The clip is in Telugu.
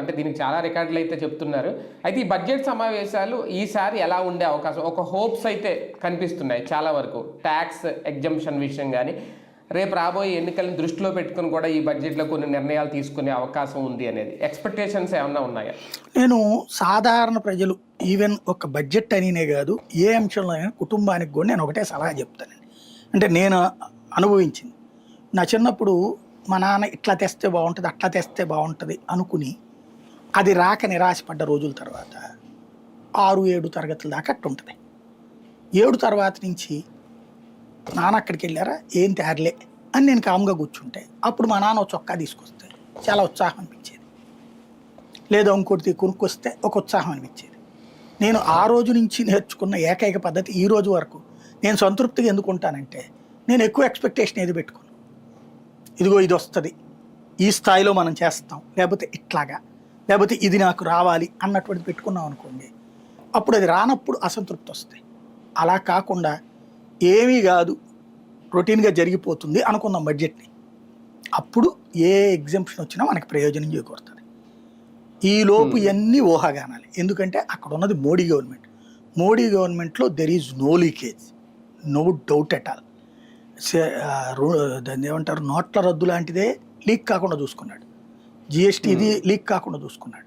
అంటే దీనికి చాలా రికార్డులు అయితే చెప్తున్నారు. అయితే ఈ బడ్జెట్ సమావేశాలు ఈసారి ఎలా ఉండే అవకాశం? ఒక హోప్స్ అయితే కనిపిస్తున్నాయి చాలా వరకు. ట్యాక్స్ ఎగ్జంప్షన్ విషయం కానీ రేపు రాబోయే ఎన్నికలను దృష్టిలో పెట్టుకుని కూడా ఈ బడ్జెట్లో కొన్ని నిర్ణయాలు తీసుకునే అవకాశం ఉంది అనేది. ఎక్స్పెక్టేషన్స్ ఏమన్నా ఉన్నాయా? నేను సాధారణ ప్రజలు ఈవెన్ ఒక బడ్జెట్ అనినే కాదు ఏ అంశంలో అయినా కుటుంబానికి కూడా నేను ఒకటే సలహా చెప్తానండి. అంటే నేను అనుభవించింది. నా చిన్నప్పుడు మా నాన్న ఇట్లా తెస్తే బాగుంటుంది అట్లా తెస్తే బాగుంటుంది అనుకుని అది రాక నిరాశపడ్డ రోజుల తర్వాత ఆరు ఏడు తరగతుల దాకా అట్టుంటుంది ఏడు తర్వాత నుంచి నాన్న అక్కడికి వెళ్ళారా? ఏం తేరలే అని నేను కామ్గా కూర్చుంటే అప్పుడు మా నాన్న చొక్కా తీసుకొస్తే చాలా ఉత్సాహం అనిపించేది. లేదా ఇంకోటి కొనుక్కొస్తే ఒక ఉత్సాహం అనిపించేది. నేను ఆ రోజు నుంచి నేర్చుకున్న ఏకైక పద్ధతి ఈ రోజు వరకు నేను సంతృప్తిగా ఎందుకు ఉంటానంటే నేను ఎక్కువ ఎక్స్పెక్టేషన్ ఏది పెట్టుకోను. ఇదిగో ఇది వస్తుంది. ఈ స్థాయిలో మనం చేస్తాం. లేకపోతే ఇట్లాగా. లేకపోతే ఇది నాకు రావాలి అన్నటువంటి పెట్టుకున్నాం అనుకోండి అప్పుడు అది రానప్పుడు అసంతృప్తి వస్తాయి. అలా కాకుండా ఏమీ కాదు రొటీన్గా జరిగిపోతుంది అనుకుందాం బడ్జెట్ని. అప్పుడు ఏ ఎగ్జామ్షన్ వచ్చినా మనకి ప్రయోజనం చేకూరుతుంది. ఈ లోపు ఇవన్నీ ఊహాగానాలి ఎందుకంటే అక్కడ ఉన్నది మోడీ గవర్నమెంట్. మోడీ గవర్నమెంట్లో there is no leakage no doubt at all దాన్ని ఏమంటారు? నోట్ల రద్దు లాంటిదే లీక్ కాకుండా చూసుకున్నాడు. జిఎస్టీ ఇది లీక్ కాకుండా చూసుకున్నాడు.